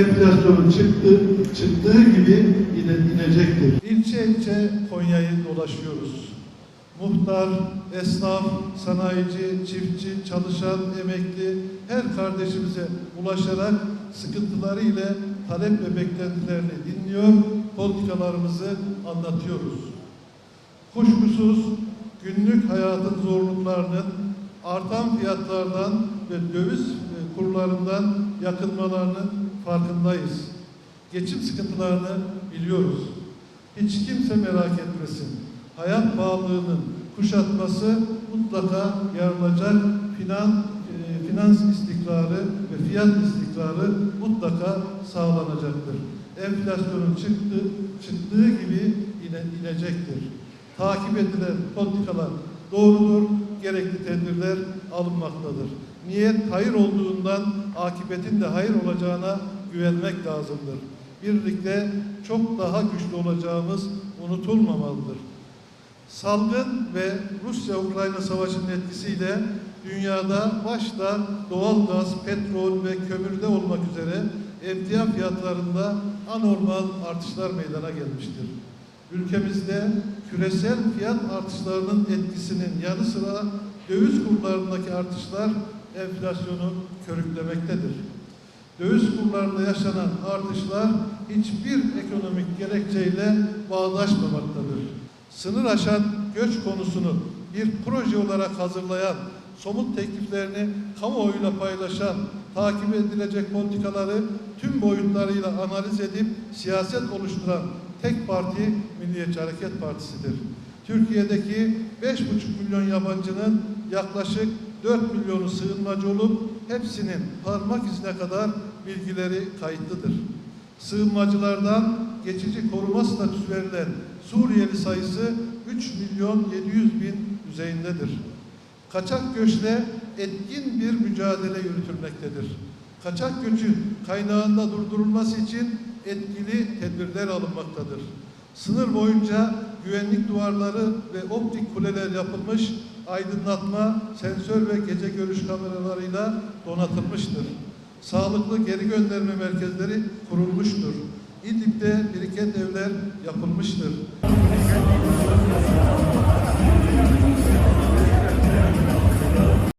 enflasyonun çıktı, çıktığı gibi ine, inecektir. İlçe ilçe Konya'yı dolaşıyoruz. Muhtar, esnaf, sanayici, çiftçi, çalışan, emekli her kardeşimize ulaşarak sıkıntıları ile talep ve beklentilerini dinliyor, politikalarımızı anlatıyoruz. Kuşkusuz günlük hayatın zorluklarının artan fiyatlardan ve döviz e, kurlarından yakınmalarının farkındayız. Geçim sıkıntılarını biliyoruz. Hiç kimse merak etmesin. Hayat pahalılığının kuşatması mutlaka yarılacak finan, e, finans istikrarı ve fiyat istikrarı mutlaka sağlanacaktır. Enflasyonun çıktı, çıktığı gibi ine, inecektir. Takip edilen politikalar doğrudur, gerekli tedbirler alınmaktadır. Niyet hayır olduğundan akıbetin de hayır olacağına güvenmek lazımdır. Birlikte çok daha güçlü olacağımız unutulmamalıdır. Salgın ve Rusya-Ukrayna savaşının etkisiyle dünyada başta doğal gaz, petrol ve kömürde olmak üzere emtia fiyatlarında anormal artışlar meydana gelmiştir. Ülkemizde küresel fiyat artışlarının etkisinin yanı sıra döviz kurlarındaki artışlar enflasyonu körüklemektedir. Döviz kurlarında yaşanan artışlar hiçbir ekonomik gerekçeyle bağdaşmamaktadır. Sınır aşan göç konusunu bir proje olarak hazırlayan, somut tekliflerini kamuoyuyla paylaşan, takip edilecek politikaları tüm boyutlarıyla analiz edip siyaset oluşturan tek parti Milliyetçi Hareket Partisi'dir. Türkiye'deki 5,5 milyon yabancının yaklaşık 4 milyonu sığınmacı olup hepsinin parmak izine kadar bilgileri kayıtlıdır. Sığınmacılardan geçici koruma statüsü verilen Suriyeli sayısı 3 milyon 700 bin düzeyindedir. Kaçak göçle etkin bir mücadele yürütülmektedir. Kaçak göçün kaynağında durdurulması için etkili tedbirler alınmaktadır. Sınır boyunca güvenlik duvarları ve optik kuleler yapılmış, aydınlatma, sensör ve gece görüş kameralarıyla donatılmıştır. Sağlıklı geri gönderme merkezleri kurulmuştur. İdlib'de biriket evler yapılmıştır.